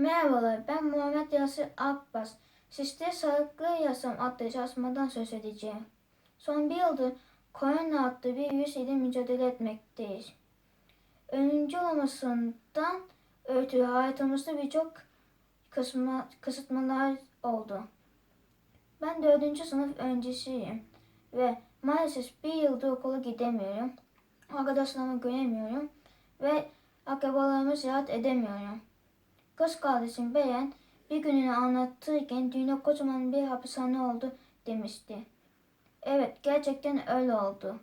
Merhabalar, ben Muhammed Yasir Akbas. Sizlere Sağlıklı Yaşam adlı çalışmadan söz edeceğim. Son bir yıldır korona adlı bir virüs ile mücadele etmekteyiz. Ölümcül olmasından ötürü hayatımızda birçok kısma, kısıtmalar oldu. Ben dördüncü sınıf öğrencisiyim ve maalesef bir yıldır okula gidemiyorum. Arkadaşlarımı göremiyorum ve akrabalarımı ziyaret edemiyorum. Kız kardeşim Beren bir gününü anlatırken dünya kocaman bir hapishane oldu demişti. Evet gerçekten öyle oldu.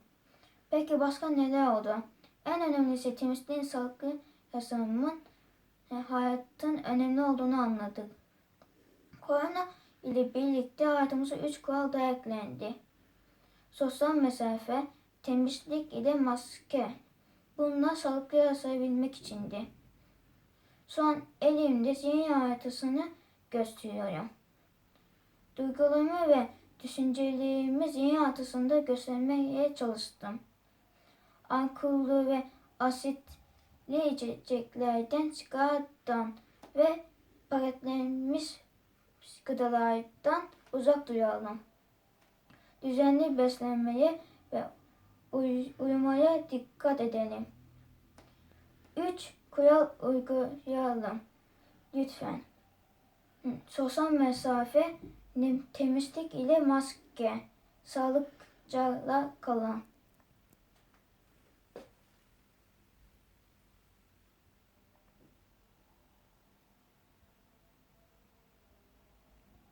Peki başka neler oldu? En önemlisi temizliğin sağlıklı yaşamın e, hayatın önemli olduğunu anladık. Korona ile birlikte hayatımıza üç kural da eklendi. Sosyal mesafe, temizlik ile maske. Bunlar sağlıklı yaşayabilmek içindi. Şu an elimde zihin haritasını gösteriyorum. Duygularımı ve düşüncelerimi zihin haritasında göstermeye çalıştım. Alkollü ve asitli içeceklerden çıkardan ve paketlenmiş gıdalardan uzak duralım. Düzenli beslenmeye ve uy- uyumaya dikkat edelim. 3. Kural uygulayalım. Lütfen. Sosyal mesafe, temizlik ile maske. Sağlıkçala kalın.